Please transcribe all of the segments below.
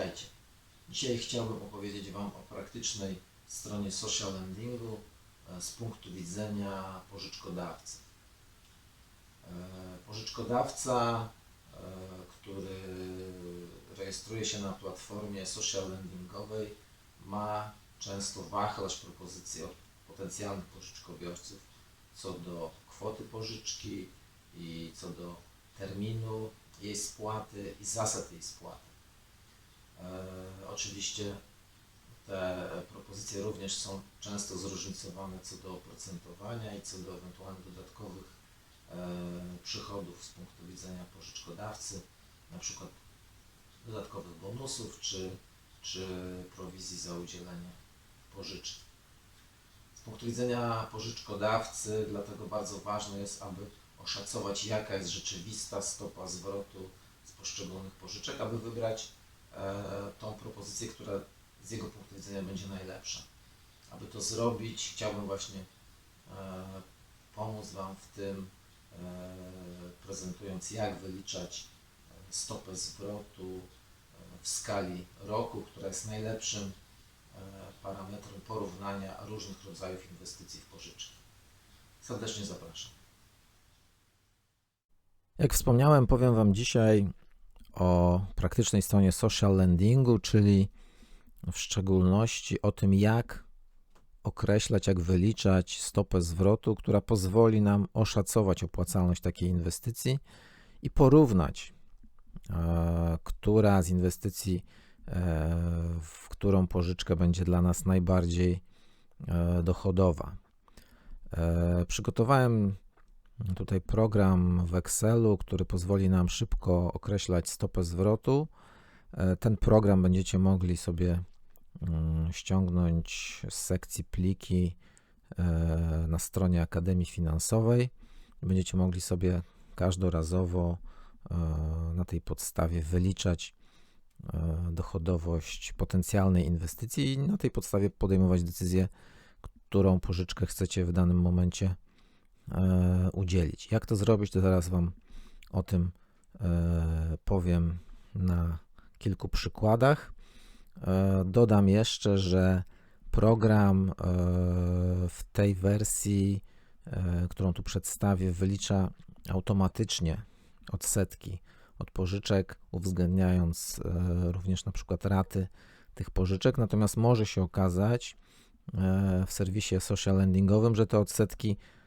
Witajcie. Dzisiaj chciałbym opowiedzieć Wam o praktycznej stronie social lendingu e, z punktu widzenia pożyczkodawcy. E, Pożyczkodawca, e, który rejestruje się na platformie social lendingowej, ma często wachlarz propozycji od potencjalnych pożyczkobiorców co do kwoty pożyczki i co do terminu jej spłaty i zasad jej spłaty. E, oczywiście te propozycje również są często zróżnicowane co do oprocentowania i co do ewentualnych dodatkowych e, przychodów z punktu widzenia pożyczkodawcy, na przykład dodatkowych bonusów czy, czy prowizji za udzielenie pożyczki. Z punktu widzenia pożyczkodawcy, dlatego bardzo ważne jest, aby oszacować, jaka jest rzeczywista stopa zwrotu z poszczególnych pożyczek, aby wybrać tą propozycję, która z jego punktu widzenia będzie najlepsza. Aby to zrobić, chciałbym właśnie e, pomóc Wam w tym, e, prezentując, jak wyliczać e, stopę zwrotu e, w skali roku, która jest najlepszym e, parametrem porównania różnych rodzajów inwestycji w pożyczki. Serdecznie zapraszam. Jak wspomniałem, powiem Wam dzisiaj o praktycznej stronie social lendingu, czyli w szczególności o tym, jak określać, jak wyliczać stopę zwrotu, która pozwoli nam oszacować opłacalność takiej inwestycji i porównać, e, która z inwestycji, e, w którą pożyczkę będzie dla nas najbardziej e, dochodowa. Przygotowałem tutaj program w Excelu, który pozwoli nam szybko określać stopę zwrotu. E, Ten program będziecie mogli sobie mm, ściągnąć z sekcji pliki e, na stronie Akademii Finansowej. Będziecie mogli sobie każdorazowo e, na tej podstawie wyliczać dochodowość potencjalnej inwestycji i na tej podstawie podejmować decyzję, którą pożyczkę chcecie w danym momencie udzielić. Jak to zrobić, to zaraz Wam o tym e, powiem na kilku przykładach. E, dodam jeszcze, że program e, w tej wersji, e, którą tu przedstawię, wylicza automatycznie odsetki od pożyczek, uwzględniając e, również na przykład raty tych pożyczek. Natomiast może się okazać e, w serwisie social lendingowym, że te odsetki e,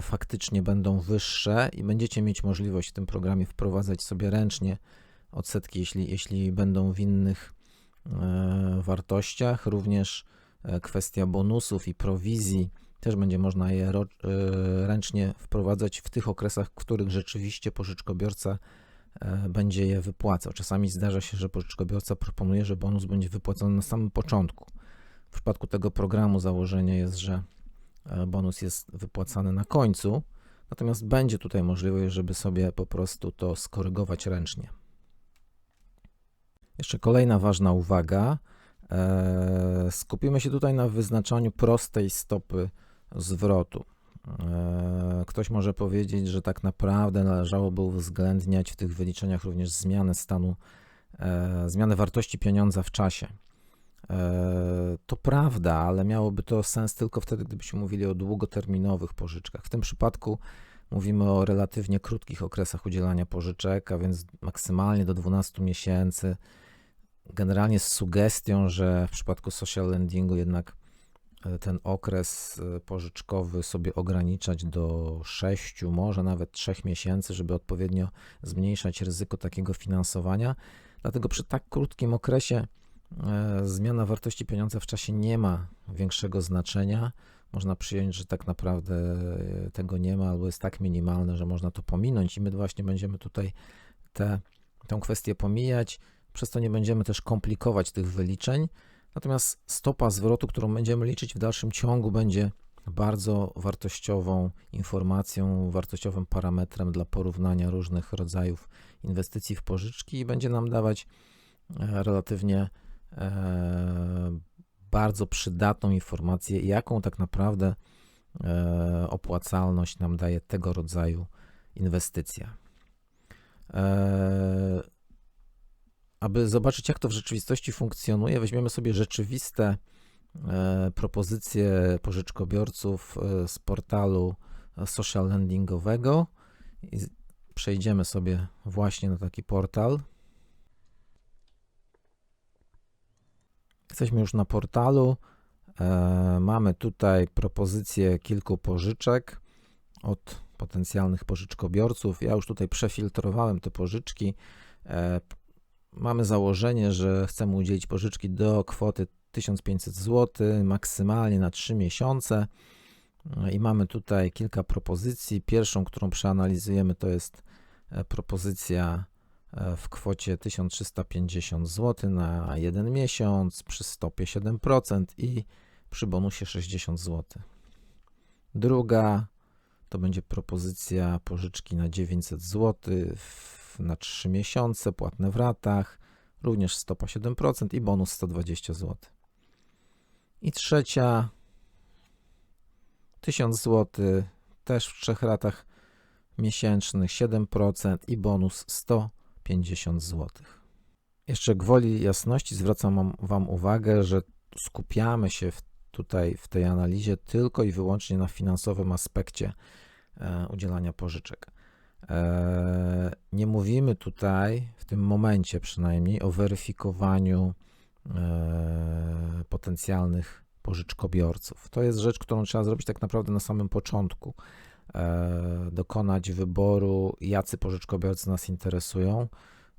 faktycznie będą wyższe i będziecie mieć możliwość w tym programie wprowadzać sobie ręcznie odsetki, jeśli, jeśli będą w innych e, wartościach. Również e, kwestia bonusów i prowizji też będzie można je e, ręcznie wprowadzać w tych okresach, w których rzeczywiście pożyczkobiorca e, będzie je wypłacał. Czasami zdarza się, że pożyczkobiorca proponuje, że bonus będzie wypłacony na samym początku. W przypadku tego programu założenie jest, że e, bonus jest wypłacany na końcu, natomiast będzie tutaj możliwość, żeby sobie po prostu to skorygować ręcznie. Jeszcze kolejna ważna uwaga. E, skupimy się tutaj na wyznaczaniu prostej stopy zwrotu. E, Ktoś może powiedzieć, że tak naprawdę należałoby uwzględniać w tych wyliczeniach również zmianę stanu, e, zmianę wartości pieniądza w czasie. E, To prawda, ale miałoby to sens tylko wtedy, gdybyśmy mówili o długoterminowych pożyczkach. W tym przypadku mówimy o relatywnie krótkich okresach udzielania pożyczek, a więc maksymalnie do 12 miesięcy. Generalnie z sugestią, że w przypadku social lendingu jednak e, ten okres e, pożyczkowy sobie ograniczać do 6, może nawet 3 miesięcy, żeby odpowiednio zmniejszać ryzyko takiego finansowania. Dlatego przy tak krótkim okresie zmiana wartości pieniądza w czasie nie ma większego znaczenia. Można przyjąć, że tak naprawdę e, tego nie ma, albo jest tak minimalne, że można to pominąć, i my właśnie będziemy tutaj tę kwestię pomijać. Przez to nie będziemy też komplikować tych wyliczeń. Natomiast stopa zwrotu, którą będziemy liczyć w dalszym ciągu, będzie bardzo wartościową informacją, wartościowym parametrem dla porównania różnych rodzajów inwestycji w pożyczki i będzie nam dawać e, relatywnie e, bardzo przydatną informację, jaką tak naprawdę e, opłacalność nam daje tego rodzaju inwestycja. E, aby zobaczyć, jak to w rzeczywistości funkcjonuje, weźmiemy sobie rzeczywiste e, propozycje pożyczkobiorców e, z portalu e, social lendingowego i przejdziemy sobie właśnie na taki portal. Jesteśmy już na portalu. E, mamy tutaj propozycję kilku pożyczek od potencjalnych pożyczkobiorców. Ja już tutaj przefiltrowałem te pożyczki. E, mamy założenie, że chcemy udzielić pożyczki do kwoty 1500 zł, maksymalnie na 3 miesiące. E, I mamy tutaj kilka propozycji. Pierwszą, którą przeanalizujemy, to jest propozycja w kwocie 1350 zł na jeden miesiąc przy stopie 7% i przy bonusie 60 zł. Druga to będzie propozycja pożyczki na 900 zł w, na 3 miesiące, płatne w ratach, również stopa 7% i bonus 120 zł. I trzecia 1000 zł, też w trzech ratach miesięcznych 7% i bonus 150 zł. Jeszcze gwoli jasności zwracam Wam uwagę, że skupiamy się w, tutaj w tej analizie tylko i wyłącznie na finansowym aspekcie e, udzielania pożyczek. E, nie mówimy tutaj, w tym momencie przynajmniej, o weryfikowaniu e, potencjalnych pożyczkobiorców. To jest rzecz, którą trzeba zrobić tak naprawdę na samym początku. E, dokonać wyboru, jacy pożyczkobiorcy nas interesują.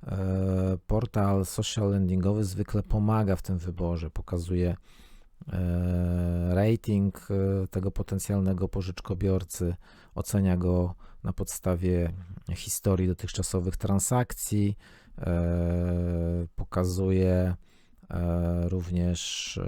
E, portal social lendingowy zwykle pomaga w tym wyborze, pokazuje e, rating tego potencjalnego pożyczkobiorcy, ocenia go na podstawie historii dotychczasowych transakcji, pokazuje również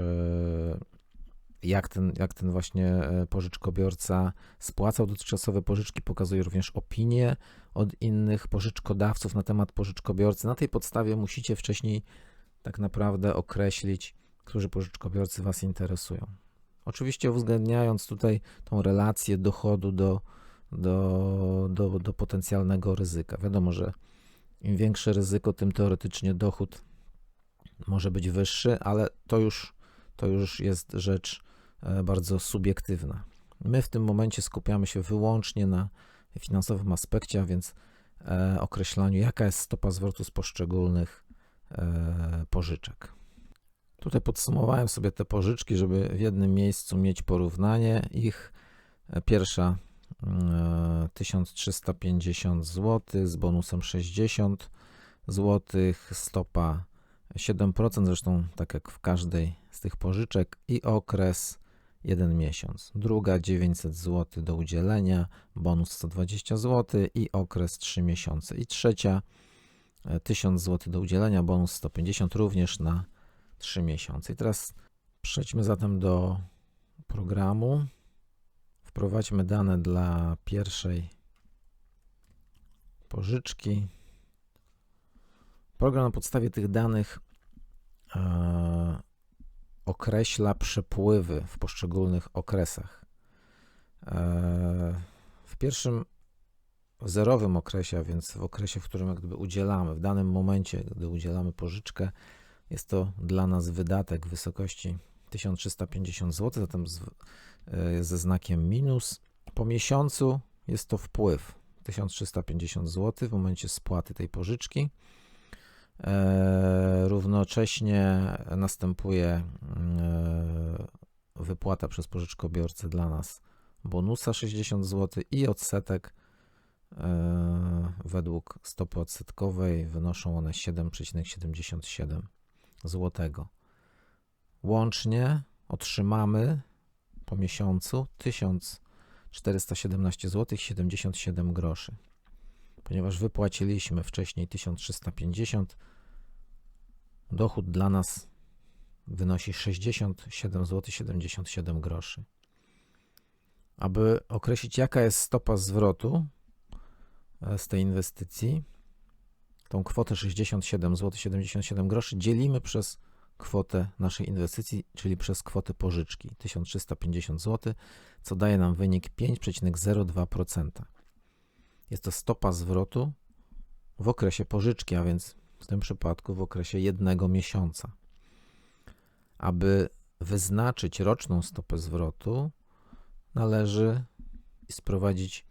jak ten, jak ten właśnie e, pożyczkobiorca spłacał dotychczasowe pożyczki, pokazuje również opinie od innych pożyczkodawców na temat pożyczkobiorcy. Na tej podstawie musicie wcześniej tak naprawdę określić, którzy pożyczkobiorcy Was interesują. Oczywiście uwzględniając tutaj tą relację dochodu do, do, do, do potencjalnego ryzyka. Wiadomo, że im większe ryzyko, tym teoretycznie dochód może być wyższy, ale to już, to już jest rzecz bardzo subiektywna. My w tym momencie skupiamy się wyłącznie na finansowym aspekcie, a więc e, określaniu, jaka jest stopa zwrotu z poszczególnych e, pożyczek. Tutaj podsumowałem sobie te pożyczki, żeby w jednym miejscu mieć porównanie. Ich e, pierwsza e, 1350 zł z bonusem 60 zł, stopa 7%, zresztą tak jak w każdej z tych pożyczek i okres 1 miesiąc. Druga 900 zł do udzielenia, bonus 120 zł i okres 3 miesiące. I trzecia e, 1000 zł do udzielenia, bonus 150 również na 3 miesiące. I teraz przejdźmy zatem do programu. Wprowadźmy dane dla pierwszej pożyczki. Program na podstawie tych danych e, określa przepływy w poszczególnych okresach. E, w pierwszym zerowym okresie, a więc w okresie, w którym jak gdyby udzielamy, w danym momencie, gdy udzielamy pożyczkę, jest to dla nas wydatek w wysokości 1350 zł, zatem z, e, ze znakiem minus. Po miesiącu jest to wpływ 1350 zł w momencie spłaty tej pożyczki. E, równocześnie następuje e, wypłata przez pożyczkobiorcę dla nas bonusa 60 zł i odsetek e, według stopy odsetkowej wynoszą one 7,77 zł. Łącznie otrzymamy po miesiącu 1417 zł 77 groszy. Ponieważ wypłaciliśmy wcześniej 1350, dochód dla nas wynosi 67 zł 77 groszy. Aby określić jaka jest stopa zwrotu e, z tej inwestycji, tą kwotę 67 zł 77 groszy dzielimy przez kwotę naszej inwestycji, czyli przez kwotę pożyczki 1350 zł, co daje nam wynik 5,02%. Jest to stopa zwrotu w okresie pożyczki, a więc w tym przypadku w okresie jednego miesiąca. Aby wyznaczyć roczną stopę zwrotu, należy sprowadzić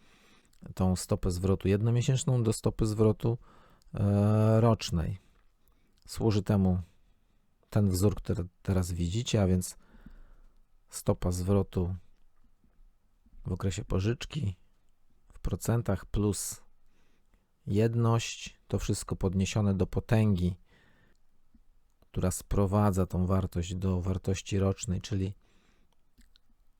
tą stopę zwrotu jednomiesięczną do stopy zwrotu e, rocznej. Służy temu ten wzór, który teraz widzicie, a więc stopa zwrotu w okresie pożyczki procentach plus jedność, to wszystko podniesione do potęgi, która sprowadza tą wartość do wartości rocznej, czyli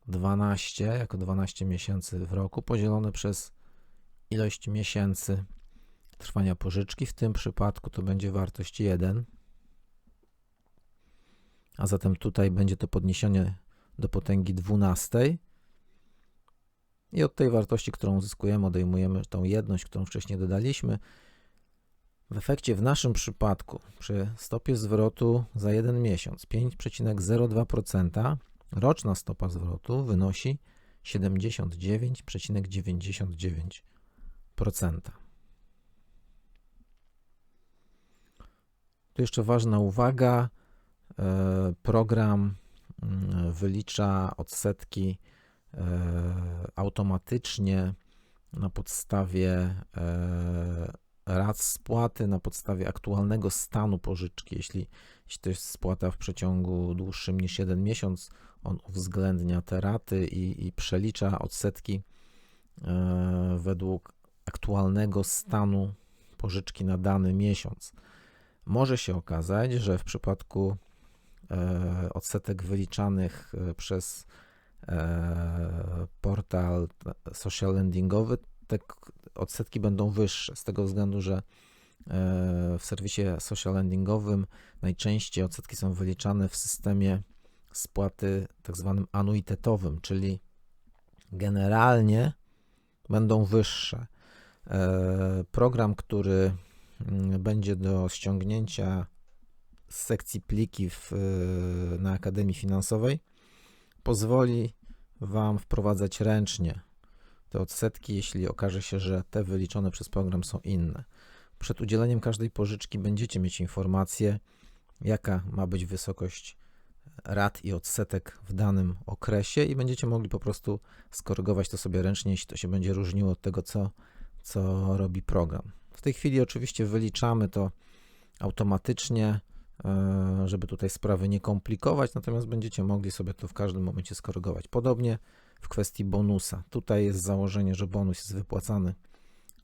12 jako 12 miesięcy w roku podzielone przez ilość miesięcy trwania pożyczki. W tym przypadku to będzie wartość 1. A zatem tutaj będzie to podniesienie do potęgi 12. I od tej wartości, którą uzyskujemy, odejmujemy tą jedność, którą wcześniej dodaliśmy. W efekcie w naszym przypadku przy stopie zwrotu za jeden miesiąc 5,02% roczna stopa zwrotu wynosi 79,99%. Tu jeszcze ważna uwaga. e, Program mm, wylicza odsetki automatycznie na podstawie e, rat spłaty, na podstawie aktualnego stanu pożyczki. Jeśli, jeśli to jest spłata w przeciągu dłuższym niż jeden miesiąc, on uwzględnia te raty i, i przelicza odsetki e, według aktualnego stanu pożyczki na dany miesiąc. Może się okazać, że w przypadku e, odsetek wyliczanych e, przez e, portal social lendingowy, te odsetki będą wyższe, z tego względu, że e, w serwisie social lendingowym najczęściej odsetki są wyliczane w systemie spłaty tak zwanym anuitetowym, czyli generalnie będą wyższe. E, Program, który mm, będzie do ściągnięcia z sekcji pliki w, e, na Akademii Finansowej, pozwoli Wam wprowadzać ręcznie te odsetki, jeśli okaże się, że te wyliczone przez program są inne. Przed udzieleniem każdej pożyczki będziecie mieć informację, jaka ma być wysokość rat i odsetek w danym okresie i będziecie mogli po prostu skorygować to sobie ręcznie, jeśli to się będzie różniło od tego, co, co robi program. W tej chwili oczywiście wyliczamy to automatycznie, żeby tutaj sprawy nie komplikować, natomiast będziecie mogli sobie to w każdym momencie skorygować. Podobnie w kwestii bonusa. Tutaj jest założenie, że bonus jest wypłacany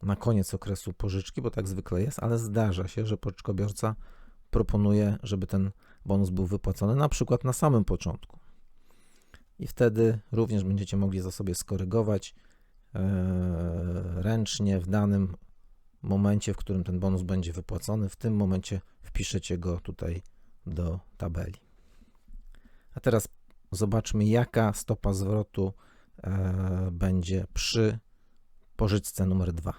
na koniec okresu pożyczki, bo tak zwykle jest, ale zdarza się, że pożyczkobiorca proponuje, żeby ten bonus był wypłacony na przykład na samym początku. I wtedy również będziecie mogli za sobie skorygować e, ręcznie w danym momencie, w którym ten bonus będzie wypłacony. W tym momencie wpiszecie go tutaj do tabeli. A teraz zobaczmy, jaka stopa zwrotu e, będzie przy pożyczce numer 2.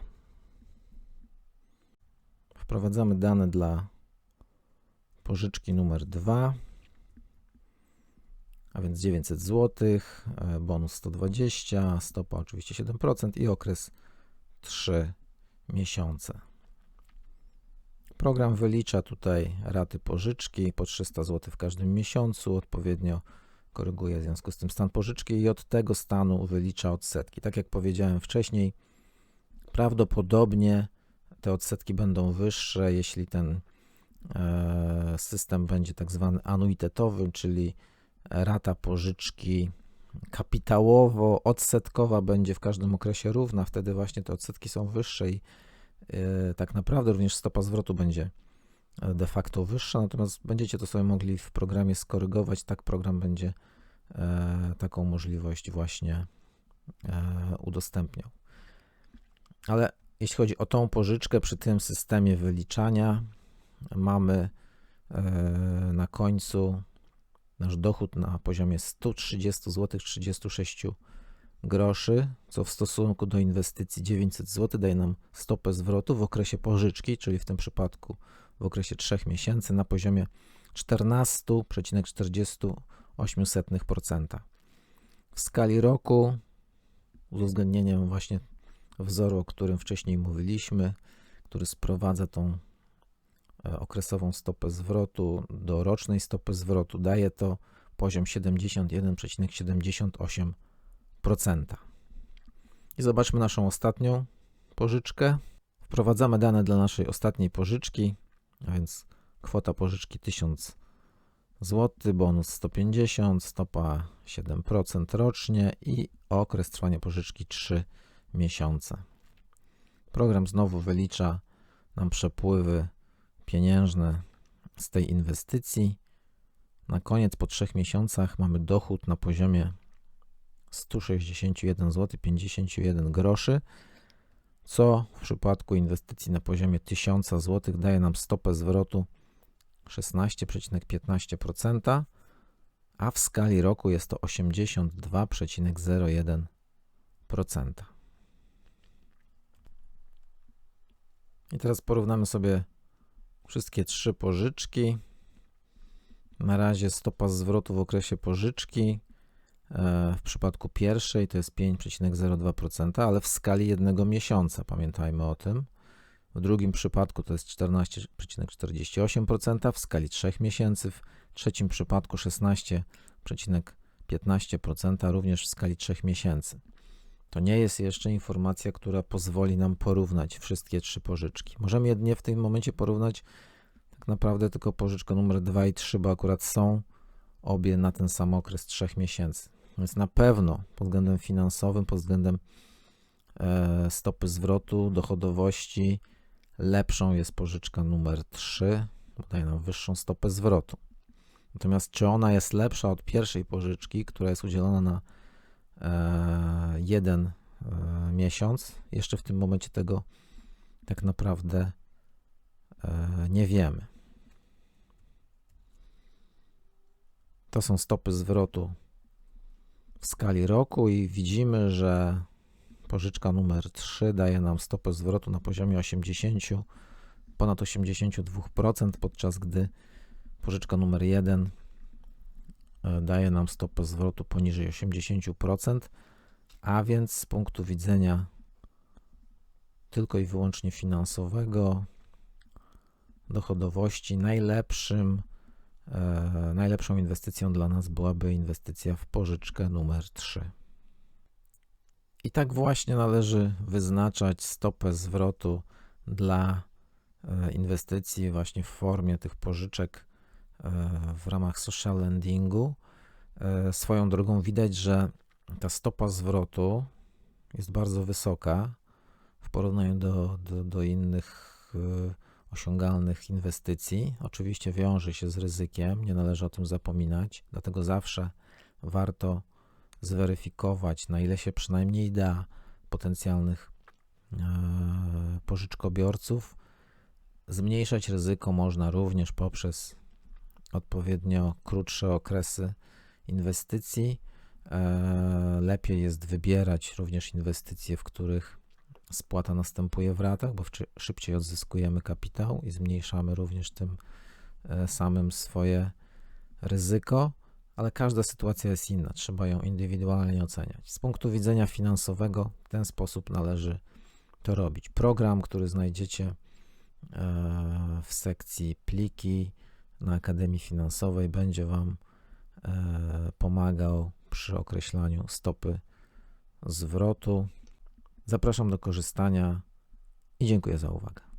Wprowadzamy dane dla pożyczki numer 2, a więc 900 zł, e, bonus 120, stopa oczywiście 7% i okres 3 miesiące. Program wylicza tutaj raty pożyczki po 300 zł w każdym miesiącu, odpowiednio koryguje w związku z tym stan pożyczki i od tego stanu wylicza odsetki. Tak jak powiedziałem wcześniej, prawdopodobnie te odsetki będą wyższe, jeśli ten e, system będzie tak zwany anuitetowy, czyli rata pożyczki kapitałowo-odsetkowa będzie w każdym okresie równa, wtedy właśnie te odsetki są wyższe i e, tak naprawdę również stopa zwrotu będzie e, de facto wyższa, natomiast będziecie to sobie mogli w programie skorygować, tak program będzie e, taką możliwość właśnie udostępniał. Ale jeśli chodzi o tą pożyczkę przy tym systemie wyliczania, mamy na końcu nasz dochód na poziomie 130 zł 36 groszy, co w stosunku do inwestycji 900 zł daje nam stopę zwrotu w okresie pożyczki, czyli w tym przypadku w okresie 3 miesięcy na poziomie 14,48%. W skali roku, z uwzględnieniem właśnie wzoru, o którym wcześniej mówiliśmy, który sprowadza tą okresową stopę zwrotu do rocznej stopy zwrotu, daje to poziom 71,78%. I zobaczmy naszą ostatnią pożyczkę. Wprowadzamy dane dla naszej ostatniej pożyczki, a więc kwota pożyczki 1000 zł, bonus 150, stopa 7% rocznie i okres trwania pożyczki 3 miesiące. Program znowu wylicza nam przepływy pieniężne z tej inwestycji. Na koniec po 3 miesiącach mamy dochód na poziomie 161 zł 51 groszy, co w przypadku inwestycji na poziomie 1000 zł daje nam stopę zwrotu 16,15%, a w skali roku jest to 82,01%. I teraz porównamy sobie wszystkie trzy pożyczki. Na razie stopa zwrotu w okresie pożyczki e, w przypadku pierwszej to jest 5,02%, ale w skali jednego miesiąca, pamiętajmy o tym. W drugim przypadku to jest 14,48% w skali 3 miesięcy, w trzecim przypadku 16,15% również w skali 3 miesięcy. To nie jest jeszcze informacja, która pozwoli nam porównać wszystkie trzy pożyczki. Możemy jedynie w tym momencie porównać tak naprawdę tylko pożyczkę numer 2 i 3, bo akurat są obie na ten sam okres 3 miesięcy. Więc na pewno pod względem finansowym, pod względem e, stopy zwrotu, dochodowości, lepszą jest pożyczka numer 3, bo daje nam wyższą stopę zwrotu. Natomiast czy ona jest lepsza od pierwszej pożyczki, która jest udzielona na jeden e, miesiąc? Jeszcze w tym momencie tego tak naprawdę e, nie wiemy. To są stopy zwrotu w skali roku i widzimy, że Pożyczka numer 3 daje nam stopę zwrotu na poziomie 80, ponad 82%, podczas gdy pożyczka numer 1 e, daje nam stopę zwrotu poniżej 80%, a więc z punktu widzenia tylko i wyłącznie finansowego, dochodowości, najlepszym, e, najlepszą inwestycją dla nas byłaby inwestycja w pożyczkę numer 3. I tak właśnie należy wyznaczać stopę zwrotu dla e, inwestycji właśnie w formie tych pożyczek e, w ramach social lendingu. E, swoją drogą widać, że ta stopa zwrotu jest bardzo wysoka w porównaniu do, do, do innych osiągalnych inwestycji. Oczywiście wiąże się z ryzykiem, nie należy o tym zapominać, dlatego zawsze warto zweryfikować, na ile się przynajmniej da potencjalnych e, pożyczkobiorców. Zmniejszać ryzyko można również poprzez odpowiednio krótsze okresy inwestycji. E, lepiej jest wybierać również inwestycje, w których spłata następuje w ratach, bo szybciej odzyskujemy kapitał i zmniejszamy również tym e, samym swoje ryzyko ale każda sytuacja jest inna, trzeba ją indywidualnie oceniać. Z punktu widzenia finansowego w ten sposób należy to robić. Program, który znajdziecie e, w sekcji pliki na Akademii Finansowej, będzie Wam e, pomagał przy określaniu stopy zwrotu. Zapraszam do korzystania i dziękuję za uwagę.